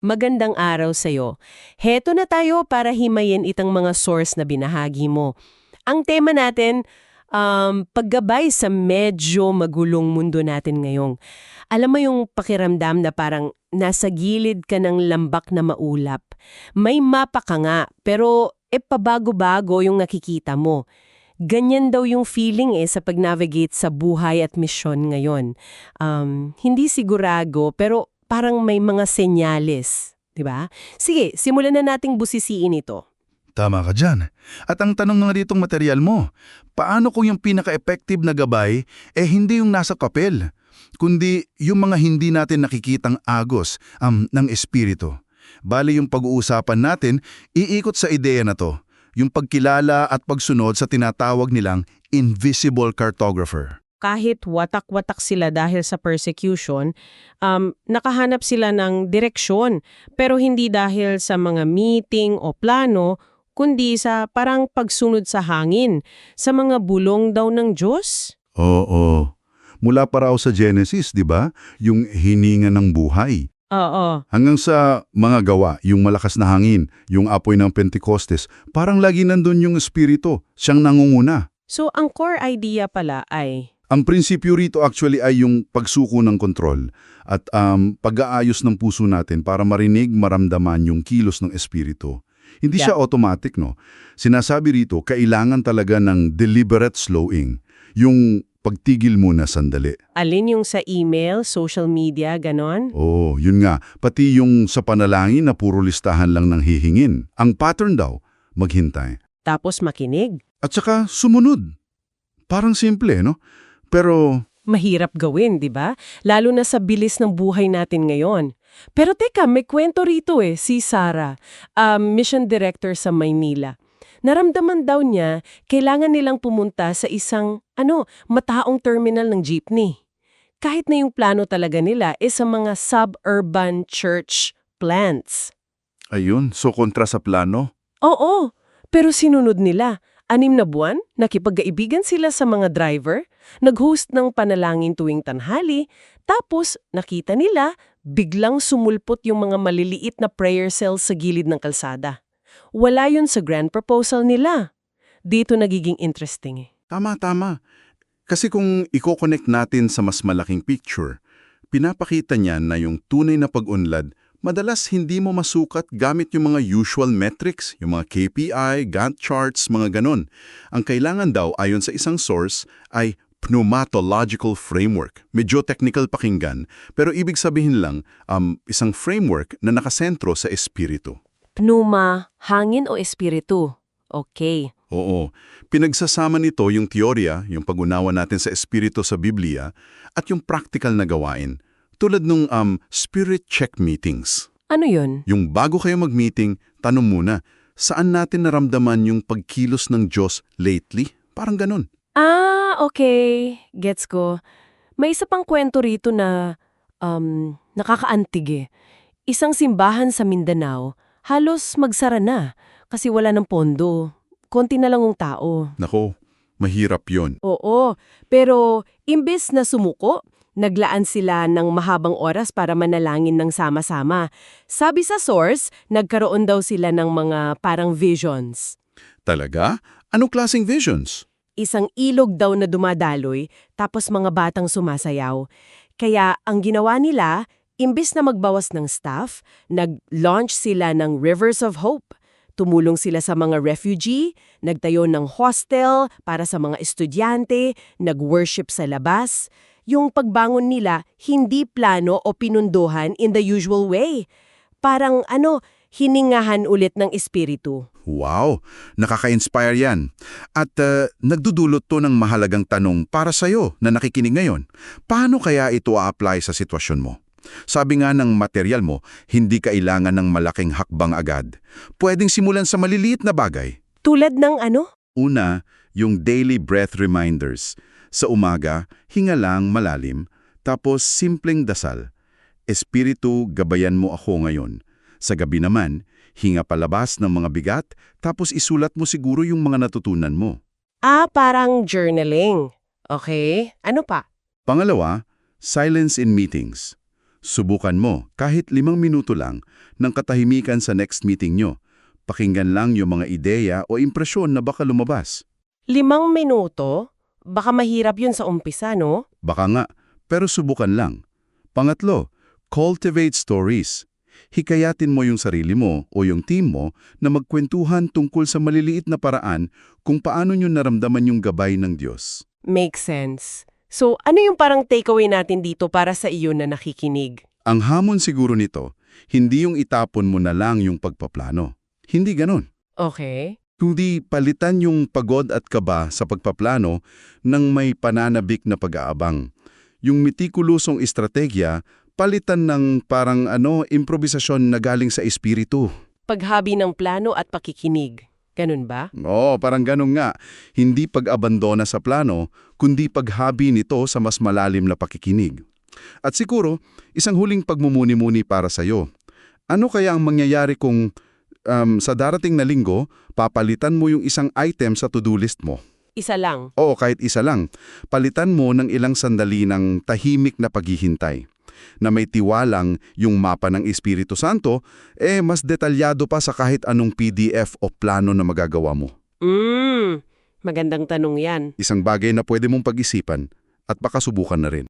Magandang araw sa'yo. Heto na tayo para himayin itang mga source na binahagi mo. Ang tema natin, um, paggabay sa medyo magulong mundo natin ngayong. Alam mo yung pakiramdam na parang nasa gilid ka ng lambak na maulap. May mapa ka nga, pero e pabago-bago yung nakikita mo. Ganyan daw yung feeling eh sa pag-navigate sa buhay at misyon ngayon. Um, hindi sigurado, pero parang may mga senyales. 'di ba? Sige, simulan na nating busisiin ito. Tama ka dyan. At ang tanong nga ditong material mo, paano kung yung pinaka-effective na gabay eh hindi yung nasa papel, kundi yung mga hindi natin nakikitang agos um, ng espiritu. Bali yung pag-uusapan natin, iikot sa ideya na to, yung pagkilala at pagsunod sa tinatawag nilang invisible cartographer. Kahit watak-watak sila dahil sa persecution, um, nakahanap sila ng direksyon, pero hindi dahil sa mga meeting o plano, kundi sa parang pagsunod sa hangin, sa mga bulong daw ng Diyos. Oo. Mula pa raw sa Genesis, di ba? Yung hininga ng buhay. Oo. Hanggang sa mga gawa, yung malakas na hangin, yung apoy ng Pentecostes, parang lagi nandun yung espiritu, siyang nangunguna. So, ang core idea pala ay, Ang prinsipyo rito actually ay yung pagsuko ng kontrol at um, pag-aayos ng puso natin para marinig, maramdaman yung kilos ng espiritu. Hindi Yeah. siya automatic, no? Sinasabi rito, kailangan talaga ng deliberate slowing. Yung pagtigil muna sandali. alin yung sa email, social media, ganon? Oo, yun nga. Pati yung sa panalangin na puro listahan lang ng hihingin. Ang pattern daw, maghintay. Tapos makinig. At saka sumunod. Parang simple, no? Pero Mahirap gawin, di ba? Lalo na sa bilis ng buhay natin ngayon. Pero teka, may kwento rito eh, si Sarah, um, mission director sa Maynila. Naramdaman daw niya, kailangan nilang pumunta sa isang, ano, mataong terminal ng jeepney. Kahit na yung plano talaga nila is sa mga suburban church plants. ayun, so kontra sa plano. Oo, pero sinunod nila. Anim na buwan, nakipagkaibigan sila sa mga driver, nag-host ng panalangin tuwing tanghali, tapos nakita nila, biglang sumulpot yung mga maliliit na prayer cells sa gilid ng kalsada. Wala yun sa grand proposal nila. Dito nagiging interesting eh. Tama, tama. Kasi kung i-connect natin sa mas malaking picture, pinapakita niya na yung tunay na pag-unlad, madalas hindi mo masukat gamit yung mga usual metrics, yung mga KPI, Gantt charts, mga ganon. Ang kailangan daw ayon sa isang source ay pneumatological framework. Medyo technical pakinggan, pero ibig sabihin lang um, isang framework na nakasentro sa espiritu. Pnuma, hangin o espiritu? Okay. Oo. Pinagsasama nito yung teorya, yung pag-unawa natin sa espiritu sa Biblia, at yung practical na gawain, tulad nung um, spirit check meetings. Ano yun? Yung bago kayo mag-meeting, tanong muna, saan natin naramdaman yung pagkilos ng Diyos lately? Parang ganun. Ah, okay. Gets ko. May isa pang kwento rito na um, nakakaantig eh. Isang simbahan sa Mindanao, halos magsara na kasi wala ng pondo. Konti na lang ang tao. Nako, mahirap yon. Oo, pero imbes na sumuko, naglaan sila ng mahabang oras para manalangin ng sama-sama. Sabi sa source, nagkaroon daw sila ng mga parang visions. Talaga? Anong klaseng visions? isang ilog daw na dumadaloy, tapos mga batang sumasayaw. Kaya ang ginawa nila, imbis na magbawas ng staff, nag-launch sila ng Rivers of Hope. Tumulong sila sa mga refugee, nagtayo ng hostel para sa mga estudyante, nag-worship sa labas. Yung pagbangon nila, hindi plano o pinunduhan in the usual way. Parang ano, hiningahan ulit ng espiritu. Wow, nakaka-inspire yan. At uh, nagdudulot to ng mahalagang tanong para sa'yo na nakikinig ngayon. Paano kaya ito a-apply sa sitwasyon mo? Sabi nga ng material mo, hindi kailangan ng malaking hakbang agad. Pwedeng simulan sa maliliit na bagay. Tulad ng ano? Una, yung daily breath reminders. Sa umaga, hinga lang malalim, tapos simpleng dasal. Espiritu, gabayan mo ako ngayon. Sa gabi naman, hinga palabas ng mga bigat, tapos isulat mo siguro yung mga natutunan mo. Ah, parang journaling. Okay, ano pa? Pangalawa, silence in meetings. Subukan mo, kahit limang minuto lang, ng katahimikan sa next meeting nyo. Pakinggan lang yung mga ideya o impresyon na baka lumabas. Limang minuto? Baka mahirap yun sa umpisa, no? Baka nga, pero subukan lang. Pangatlo, cultivate stories. Hikayatin mo yung sarili mo o yung team mo na magkwentuhan tungkol sa maliliit na paraan kung paano nyo naramdaman yung gabay ng Diyos. Makes sense. So, ano yung parang takeaway natin dito para sa iyo na nakikinig? Ang hamon siguro nito, hindi yung itapon mo na lang yung pagpaplano. Hindi ganon. Okay. Kundi palitan yung pagod at kaba sa pagpaplano ng may pananabik na pag-aabang. Yung mitikulusong estrategya, palitan ng parang ano, improvisasyon na galing sa espiritu. Paghabi ng plano at pakikinig. Ganun ba? Oo, parang ganun nga. Hindi pag-abandona sa plano, kundi paghabi nito sa mas malalim na pakikinig. At siguro, isang huling pagmumuni-muni para sa'yo. Ano kaya ang mangyayari kung um, sa darating na linggo, papalitan mo yung isang item sa to-do list mo? Isa lang. Oo, kahit isa lang. Palitan mo ng ilang sandali ng tahimik na paghihintay. Na may tiwalang yung mapa ng Espiritu Santo, eh mas detalyado pa sa kahit anong PDF o plano na magagawa mo. Mm, magandang tanong yan. Isang bagay na pwede mong pag-isipan at baka subukan na rin.